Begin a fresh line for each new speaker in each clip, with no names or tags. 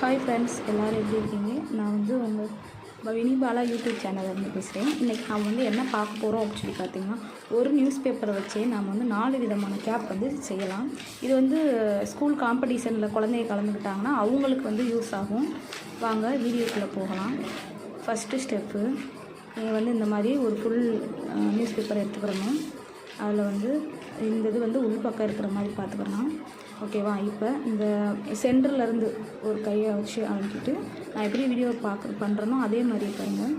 Hi friends எல்லோரும் எப்படி இருக்கீங்க? நான் வந்து உங்கள் பவினி பாலா யூடியூப் சேனல்லேருந்து பேசுகிறேன் இன்றைக்கி நாம் வந்து என்ன பார்க்க போகிறோம் அப்படின்னு சொல்லி பார்த்தீங்கன்னா ஒரு நியூஸ் பேப்பரை வச்சே நாம் வந்து நாலு விதமான கேப் வந்து செய்யலாம். இது வந்து ஸ்கூல் காம்படிஷனில் குழந்தைய கலந்துக்கிட்டாங்கன்னா அவங்களுக்கு வந்து யூஸ் ஆகும். வாங்க வீடியோக்குள்ளே போகலாம். ஃபஸ்ட்டு ஸ்டெப்பு நீங்கள் வந்து இந்த மாதிரி ஒரு ஃபுல் நியூஸ் பேப்பர் எடுத்துக்கிறணும் அதில் வந்து இந்த இது வந்து உள்பக்கம் இருக்கிற மாதிரி பார்த்துக்கலாம் ஓகேவா இப்போ இந்த சென்டர்லேருந்து ஒரு கையை வச்சு அழுக்கிட்டு நான் எப்படி வீடியோ பார்க்க பண்ணுறேனோ அதே மாதிரி பாருங்கள்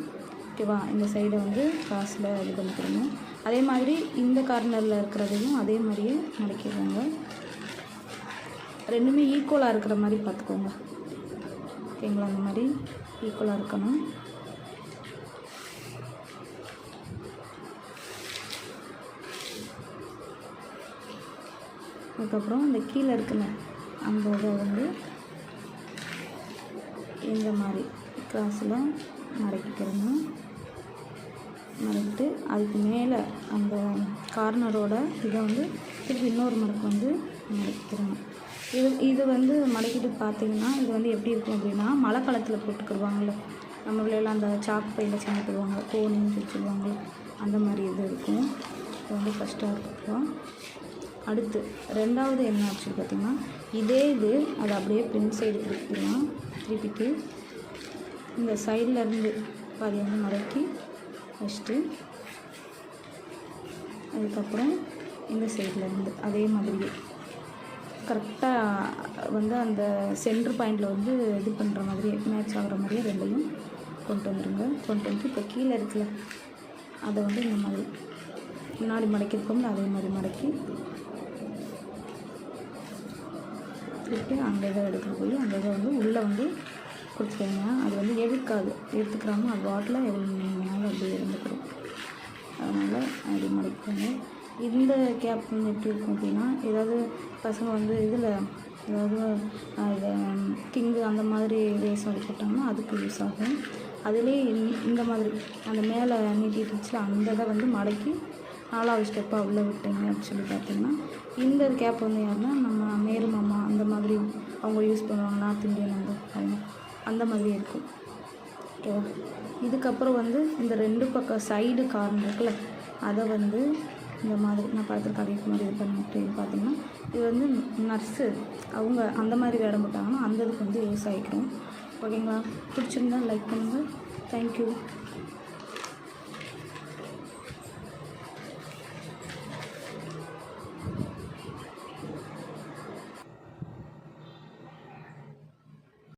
ஓகேவா இந்த சைடை வந்து காசில் இது பண்ணிக்கிறணும் அதே மாதிரி இந்த கார்னரில் இருக்கிறதையும் அதே மாதிரியே மடக்கிடுவாங்க ரெண்டுமே ஈக்குவலாக இருக்கிற மாதிரி பார்த்துக்கோங்க. ஓகேங்களா அந்த மாதிரி ஈக்குவலாக இருக்கணும். அதுக்கப்புறம் இந்த கீழே இருக்கிற அந்த இதை வந்து இந்த மாதிரி கிராஸில் மடக்கிக்கிறணும் மறைக்கிட்டு அதுக்கு மேலே அந்த கார்னரோட இதை வந்து திருப்பி இன்னொரு மடக்கு வந்து மடக்கிக்கிறணும் இது இது வந்து மடக்கிட்டு பார்த்தீங்கன்னா இது வந்து எப்படி இருக்கும் அப்படின்னா மழை காலத்தில் போட்டுக்கிடுவாங்கள்ல நம்ம பிள்ளைலாம் அந்த சாக்கு பையில் செஞ்சு போடுவாங்க கோணின்னு சொல்லி அந்த மாதிரி இது இருக்கும். இது வந்து ஃபஸ்ட்டாக இருக்கும் அடுத்து ரெண்டாவது என்ன ஆச்சு பார்த்திங்கன்னா இதே இது அதை அப்படியே பின் சைடு திருப்பிக்கலாம் திருப்பிட்டு இந்த சைடில் இருந்து பாதி வந்து மடக்கி வச்சுட்டு அதுக்கப்புறம் இந்த சைடில் இருந்து அதே மாதிரியே கரெக்டாக வந்து அந்த சென்ட்ரு பாயிண்டில் வந்து இது பண்ணுற மாதிரியே மேட்ச் ஆகிற மாதிரியே ரெண்டையும் கொண்டு வந்துடுங்க கொண்டு வந்து இப்போ கீழே இருக்குல்ல அதை வந்து இந்த மாதிரி முன்னாடி மடக்கிருக்கோம்ல அதே மாதிரி மடக்கி சாப்பிட்டுட்டு அந்த இதை எடுத்துகிட்டு போய் அந்த இதை வந்து உள்ளே வந்து கொடுத்துருங்க அது வந்து எடுக்காது எடுத்துக்கிறாமல் அது வாட்டில் எவ்வளோ நேரம் அப்படியே இருந்துக்கிறோம் அதனால் அப்படி மடிப்பாங்க இந்த கேப் வந்து எப்படி இருக்கும் அப்படின்னா ஏதாவது பசங்க வந்து இதில் ஏதாவது இது கிங்கு அந்த மாதிரி ரேஸ் வந்து போட்டாங்கன்னா அதுக்கு யூஸ் ஆகும். அதுலேயே இந்த மாதிரி அந்த மேலே நீட்டிட்டுச்சு அந்த இதை வந்து மடக்கி நாலாவது ஸ்டெப்பாக உள்ளே விட்டுங்க அப்படின்னு சொல்லி பார்த்தீங்கன்னா இந்த கேப் வந்து யாருன்னா நம்ம யூஸ் பண்ணுவாங்க நார்த் இந்தியன் அந்த அவங்க. அந்த மாதிரி இருக்கும். ஓகேவா இதுக்கப்புறம் வந்து இந்த ரெண்டு பக்கம் சைடு கார்னர் இருக்குல்ல அதை வந்து இந்த மாதிரி நான் படத்தில் அதே மாதிரி இது பண்ணிட்டு பார்த்தீங்கன்னா இது வந்து நர்ஸு அவங்க அந்த மாதிரி வேடம் போட்டாங்கன்னா அந்த இதுக்கு வந்து யூஸ் ஆகிக்கிறோம் ஓகேங்களா பிடிச்சிருந்தா லைக் பண்ணுங்கள் தேங்க்யூ